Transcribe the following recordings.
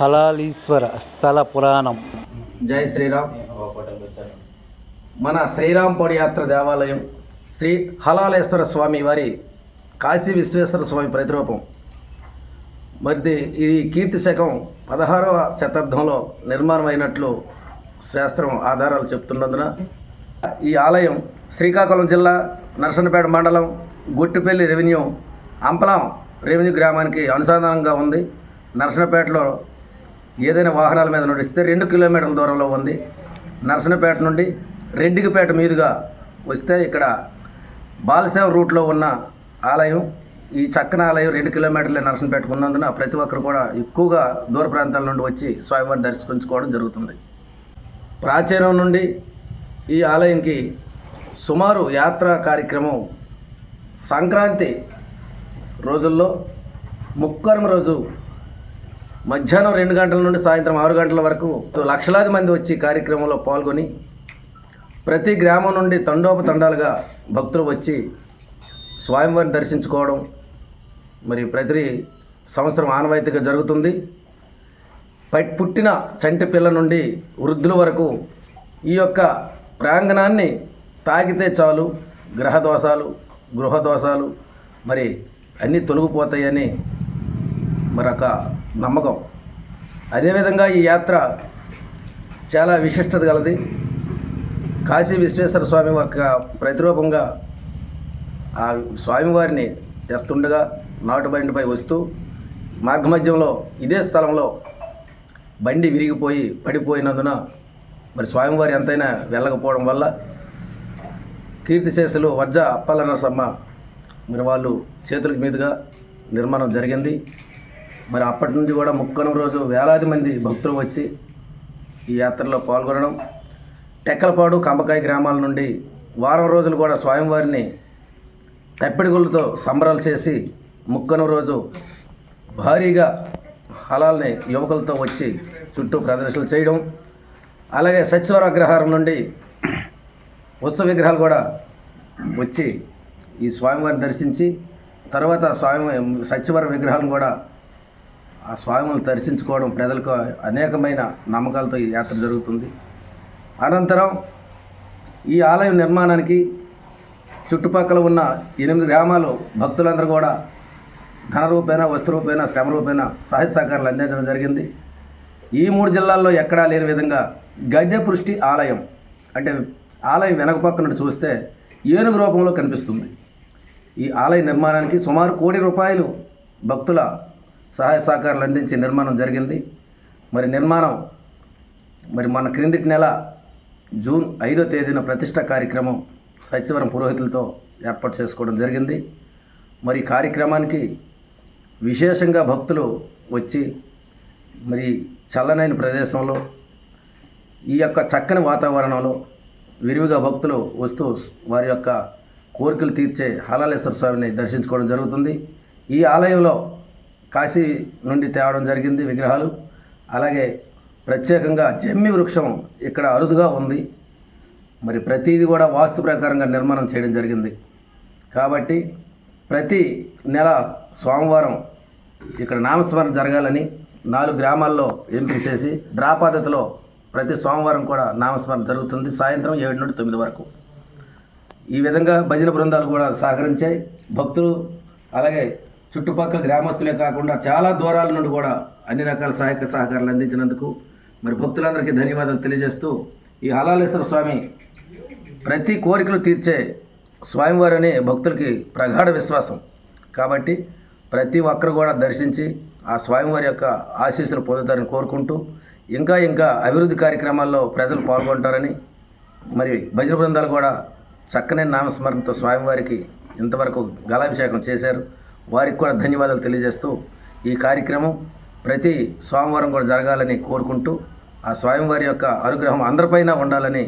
హలాలీశ్వర స్థల పురాణం. జై శ్రీరామ్. మన శ్రీరాంపడి యాత్ర దేవాలయం శ్రీ హలాలేశ్వర స్వామి వారి కాశీ విశ్వేశ్వర స్వామి ప్రతిరూపం. మరిది ఇది కీర్తి శకం పదహారవ శతాబ్దంలో నిర్మాణమైనట్లు శాస్త్రం ఆధారాలు చెప్తున్నందున ఈ ఆలయం శ్రీకాకుళం జిల్లా నరసన్నపేట మండలం గుట్టిపల్లి రెవెన్యూ అంపలం రెవెన్యూ గ్రామానికి అనుసంధానంగా ఉంది. నరసన్నపేటలో ఏదైనా వాహనాల మీద నడిస్తే రెండు కిలోమీటర్ల దూరంలో ఉంది. నరసనపేట నుండి రెడ్డికిపేట మీదుగా వస్తే ఇక్కడ బాలసేవ రూట్లో ఉన్న ఆలయం ఈ చక్కన ఆలయం రెండు కిలోమీటర్ల నరసనపేటకు ఉన్నందున ప్రతి ఒక్కరు కూడా ఎక్కువగా దూర ప్రాంతాల నుండి వచ్చి స్వామివారిని దర్శించుకోవడం జరుగుతుంది. ప్రాచీనం నుండి ఈ ఆలయంకి సుమారు యాత్రా కార్యక్రమం సంక్రాంతి రోజుల్లో ముక్కరం రోజు మధ్యాహ్నం రెండు గంటల నుండి సాయంత్రం ఆరు గంటల వరకు లక్షలాది మంది వచ్చి కార్యక్రమంలో పాల్గొని ప్రతి గ్రామం నుండి తండోపతండాలుగా భక్తులు వచ్చి స్వామివారిని దర్శించుకోవడం మరి ప్రతి సంవత్సరం ఆనవాయితీగా జరుగుతుంది. పుట్టిన చంటి పిల్ల నుండి వృద్ధుల వరకు ఈ యొక్క ప్రాంగణాన్ని తాగితే చాలు గ్రహ దోషాలు గృహ దోషాలు మరి అన్నీ తొలగిపోతాయని మరొక నమ్మకం. అదేవిధంగా ఈ యాత్ర చాలా విశిష్టత గలది. కాశీ విశ్వేశ్వర స్వామి యొక్క ప్రతిరూపంగా ఆ స్వామివారిని తెస్తుండగా నాటుబండిపై వస్తూ మార్గమధ్యంలో ఇదే స్థలంలో బండి విరిగిపోయి పడిపోయినందున మరి స్వామివారి ఎంతైనా వెళ్ళకపోవడం వల్ల కీర్తిశేషులు వజ్జ అప్పల నరసమ్మ మరి వాళ్ళు చేతుల మీదుగా నిర్మాణం జరిగింది. మరి అప్పటి నుంచి కూడా ముక్కనం రోజు వేలాది మంది భక్తులు వచ్చి ఈ యాత్రలో పాల్గొనడం. టెక్కలపాడు కంబకాయ గ్రామాల నుండి వారం రోజులు కూడా స్వామివారిని తప్పిడిగుళ్ళతో సంబరాలు చేసి ముక్కను రోజు భారీగా హలాల్ని యువకులతో వచ్చి చుట్టూ ప్రదర్శనలు చేయడం. అలాగే సచివర అగ్రహారం నుండి ఉత్సవ విగ్రహాలు కూడా వచ్చి ఈ స్వామివారిని దర్శించి తర్వాత స్వామి సచివర విగ్రహాలను కూడా ఆ స్వామిని దర్శించుకోవడం ప్రజలకు అనేకమైన నమ్మకాలతో ఈ యాత్ర జరుగుతుంది. అనంతరం ఈ ఆలయం నిర్మాణానికి చుట్టుపక్కల ఉన్న ఎనిమిది గ్రామాలు భక్తులందరూ కూడా ధన రూపేణ వస్తు రూపేణ శ్రమ రూపేణ సహాయ సహకారాలు అందించడం జరిగింది. ఈ మూడు జిల్లాల్లో ఎక్కడా లేని విధంగా గజపృష్టి ఆలయం అంటే ఆలయం వెనక పక్కన చూస్తే ఏనుగు రూపంలో కనిపిస్తుంది. ఈ ఆలయ నిర్మాణానికి సుమారు కోటి రూపాయలు భక్తుల సహాయ సహకారాలు అందించి నిర్మాణం జరిగింది. మరి నిర్మాణం మరి మన క్రిందిటి నెల జూన్ ఐదో తేదీన ప్రతిష్ట కార్యక్రమం సచివరం పురోహితులతో ఏర్పాటు చేసుకోవడం జరిగింది. మరి కార్యక్రమానికి విశేషంగా భక్తులు వచ్చి మరి చల్లనైన ప్రదేశంలో ఈ యొక్క చక్కని వాతావరణంలో విరివిగా భక్తులు వస్తూ వారి యొక్క కోరికలు తీర్చే హలాలేశ్వర స్వామిని దర్శించుకోవడం జరుగుతుంది. ఈ ఆలయంలో కాశీ నుండి తేవడం జరిగింది విగ్రహాలు. అలాగే ప్రత్యేకంగా జమ్మి వృక్షం ఇక్కడ అరుదుగా ఉంది. మరి ప్రతిదీ కూడా వాస్తు ప్రకారంగా నిర్మాణం చేయడం జరిగింది. కాబట్టి ప్రతి నెల సోమవారం ఇక్కడ నామస్మరణ జరగాలని నాలుగు గ్రామాల్లో ఎంపిక చేసి డ్రా పద్ధతిలో ప్రతి సోమవారం కూడా నామస్మరణ జరుగుతుంది. సాయంత్రం ఏడు నుండి తొమ్మిది వరకు. ఈ విధంగా భజన బృందాలు కూడా సహకరించాయి. భక్తులు అలాగే చుట్టుపక్కల గ్రామస్తులే కాకుండా చాలా దూరాల నుండి కూడా అన్ని రకాల సహాయక సహకారాలు అందించినందుకు మరి భక్తులందరికీ ధన్యవాదాలు తెలియజేస్తూ ఈ హలాలేశ్వర స్వామి ప్రతి కోరికలు తీర్చే స్వామివారు అనే భక్తులకి ప్రగాఢ విశ్వాసం. కాబట్టి ప్రతి ఒక్కరు కూడా దర్శించి ఆ స్వామివారి యొక్క ఆశీస్సులు పొందుతారని కోరుకుంటూ ఇంకా ఇంకా అభివృద్ధి కార్యక్రమాల్లో ప్రజలు పాల్గొంటారని మరి భజన బృందాలు కూడా చక్కని నామస్మరణతో స్వామివారికి ఇంతవరకు గలాభిషేకం చేశారు. వారికి కూడా ధన్యవాదాలు తెలియజేస్తూ ఈ కార్యక్రమం ప్రతి సోమవారం కూడా జరగాలని కోరుకుంటూ ఆ స్వామివారి యొక్క అనుగ్రహం అందరిపైన ఉండాలని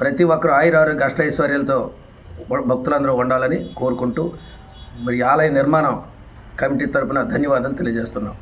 ప్రతి ఒక్కరు ఆయుర ఆరోగ్య అష్టైశ్వర్యాలతో భక్తులందరూ ఉండాలని కోరుకుంటూ మరి ఆలయ నిర్మాణం కమిటీ తరపున ధన్యవాదాలు తెలియజేస్తున్నాం.